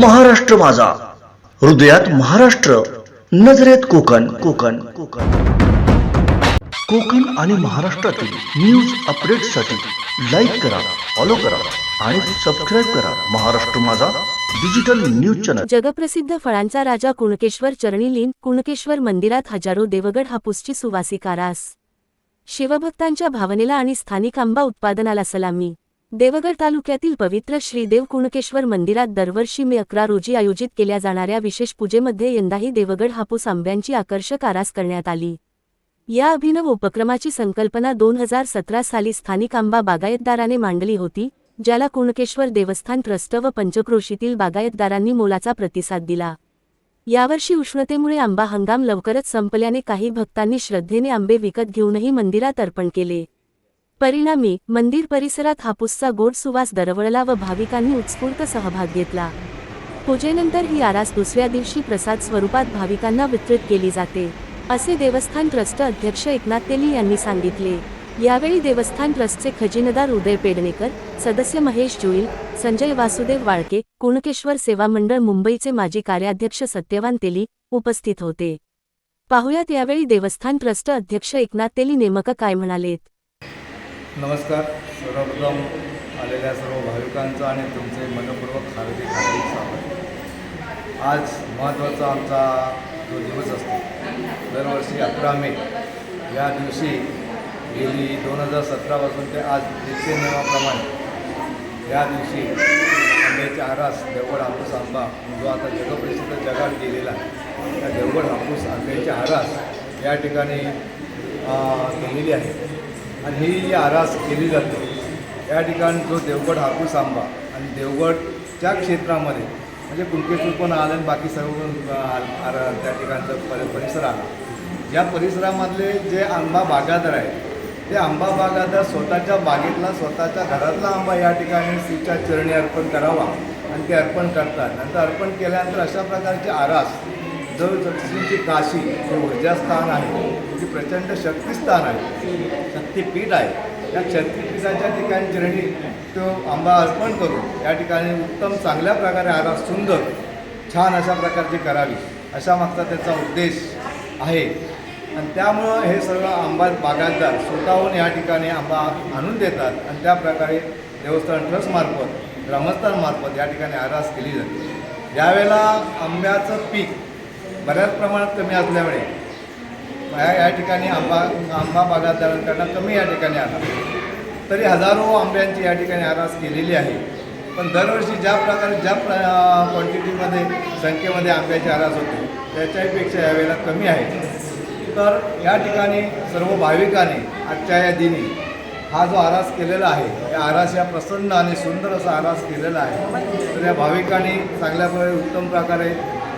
महाराष्ट्र माझा. हृदयात महाराष्ट्र नजरेत कोकण. कोकण कोकण. कोकण आणि महाराष्ट्रातील न्यूज अपडेटसाठी लाईक करा फॉलो करा आणि सबस्क्राईब करा महाराष्ट्र माझा डिजिटल न्यूज चॅनल जगप्रसिद्ध फळांचा राजा कुणकेश्वर चरणीलीन कुणकेश्वर मंदिरात हजारो देवगड हापूसची सुवासिका रास शिवभक्तांच्या भावनेला आणि स्थानिक आंबा उत्पादनाला सलामी. देवगड तालुक्यातील पवित्र श्रीदेव कुणकेश्वर मंदिरात दरवर्षी मे अकरा रोजी आयोजित केल्या जाणाऱ्या विशेष पूजेमध्ये यंदाही देवगड हापूस आंब्यांची आकर्षक आरास करण्यात आली. या अभिनव उपक्रमाची संकल्पना दोन हजार सतरा साली स्थानिक आंबा बागायतदाराने मांडली होती ज्याला कुणकेश्वर देवस्थान ट्रस्ट व पंचक्रोशीतील बागायतदारांनी मोलाचा प्रतिसाद दिला. यावर्षी उष्णतेमुळे आंबा हंगाम लवकरच संपल्याने काही भक्तांनी श्रद्धेने आंबे विकत घेऊनही मंदिरात अर्पण केले. परिणामी मंदिर परिसरात हापूसचा गोड सुवास दरवळला व भाविकांनी उत्स्फूर्त सहभाग घेतला. पूजेनंतर ही आरास दुसऱ्या दिवशी प्रसाद स्वरूपात भाविकांना वितरित केली जाते असे देवस्थान ट्रस्ट अध्यक्ष एकनाथ तेली यांनी सांगितले. यावेळी देवस्थान ट्रस्टचे खजिनदार उदय पेडणेकर सदस्य महेश जोईल संजय वासुदेव वाळके कुणकेश्वर सेवा मंडळ मुंबईचे माजी कार्याध्यक्ष सत्यवान तेली उपस्थित होते. पाहुयात यावेळी देवस्थान ट्रस्ट अध्यक्ष एकनाथ तेली नेमकं काय म्हणालेत? नमस्कार. सर्वप्रथम आलेल्या सर्व भाविकांचं आणि तुमचे मनपूर्वक हार्दिक हार्दिक स्वागत. आज महत्त्वाचा आमचा जो दिवस असतो दरवर्षी अकरा मे या दिवशी गेली दोन हजार सतरापासून ते आज नित्य नियमाप्रमाणे या दिवशी आंब्याच्या आरास देवगड हापूस आंबा जो आता जगप्रसिद्ध जगात गेलेला आहे त्या देवगड हापूस आंब्याच्या आरास या ठिकाणी केलेली आहे. आणि ही जी आरास केली जाते या ठिकाणी जो देवगड हापूस आंबा आणि देवगडच्या क्षेत्रामध्ये म्हणजे कुणकेश्वर पण आलं आणि बाकी सर्व त्या ठिकाणचं पर परिसर आला. या परिसरामधले जे आंबा बागादर आहे ते आंबा बागादर स्वतःच्या बागेतला स्वतःच्या घरातला आंबा या ठिकाणी श्रीच्या चरणी अर्पण करावा आणि ते अर्पण करतात. नंतर अर्पण केल्यानंतर अशा प्रकारचे आरास जर श्रीची काशी हे ऊर्जास्थान आहे. जे प्रचंड शक्तिस्थान आहे. शक्तिपीठ आहे. या शक्तीपीठाच्या ठिकाणी चरणी तो आंबा अर्पण करून या ठिकाणी उत्तम चांगल्या प्रकारे आला सुंदर छान अशा प्रकारची करावी अशा मागचा त्याचा उद्देश आहे. आणि त्यामुळं हे सर्व आंबा बागायतदार स्वतःहून या ठिकाणी आंबा आणून देतात आणि त्या प्रकारे देवस्थान ट्रस्टमार्फत ग्रामस्थांमार्फत या ठिकाणी आरास केली जाते. यावेळेला आंब्याचं पीक बऱ्याच प्रमाणात कमी असल्यामुळे या या ठिकाणी आंबा आंबा बागायतदारांकडनं कमी या ठिकाणी आला. तरी हजारो आंब्यांची या ठिकाणी आरास केलेली आहे. पण दरवर्षी ज्या प्रकारे ज्या प्र क्वांटिटीमध्ये संख्येमध्ये आंब्याची आरास होते त्याच्याहीपेक्षा यावेळेला कमी आहे. तर या ठिकाणी सर्व भाविकांनी आजच्या या दिनी हा जो आरास केलेला आहे या आरास या प्रसन्न आणि सुंदर असा आरास केलेला आहे. तर या भाविकांनी चांगल्या प्रकारे उत्तम प्रकारे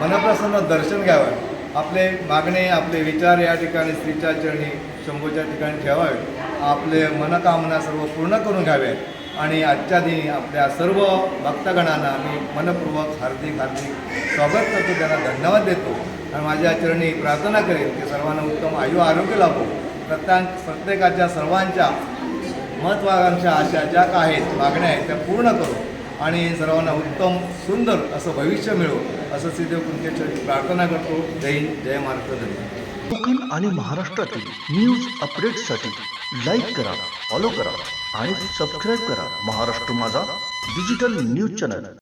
मनप्रसन्न दर्शन घ्यावं. आपले मागणे आपले विचार या ठिकाणी स्त्रीच्या चरणी शंभूच्या ठिकाणी ठेवावे. आपले मनकामना सर्व पूर्ण करून घ्यावे. आणि आजच्या दिनी आपल्या सर्व भक्तगणांना मी मनपूर्वक हार्दिक हार्दिक स्वागत करतो. त्यांना धन्यवाद देतो. आणि माझ्या चरणी प्रार्थना करेन की सर्वांना उत्तम आयु आरोग्य लाभो. प्रत्येक प्रत्येकाच्या सर्वांच्या महत्त्वाकांक्षा अशा ज्या का आहेत मागण्या आहेत त्या पूर्ण करू. आणि सर्वांना उत्तम सुंदर असं भविष्य मिळो असं श्रीदेव कुंकेश्वरी प्रार्थना करतो. जय जय महाराष्ट्र. धन्यवाद कोकण आणि महाराष्ट्रातील न्यूज अपडेटसाठी लाईक करा फॉलो करा आणि सबस्क्राईब करा महाराष्ट्र माझा डिजिटल न्यूज चॅनल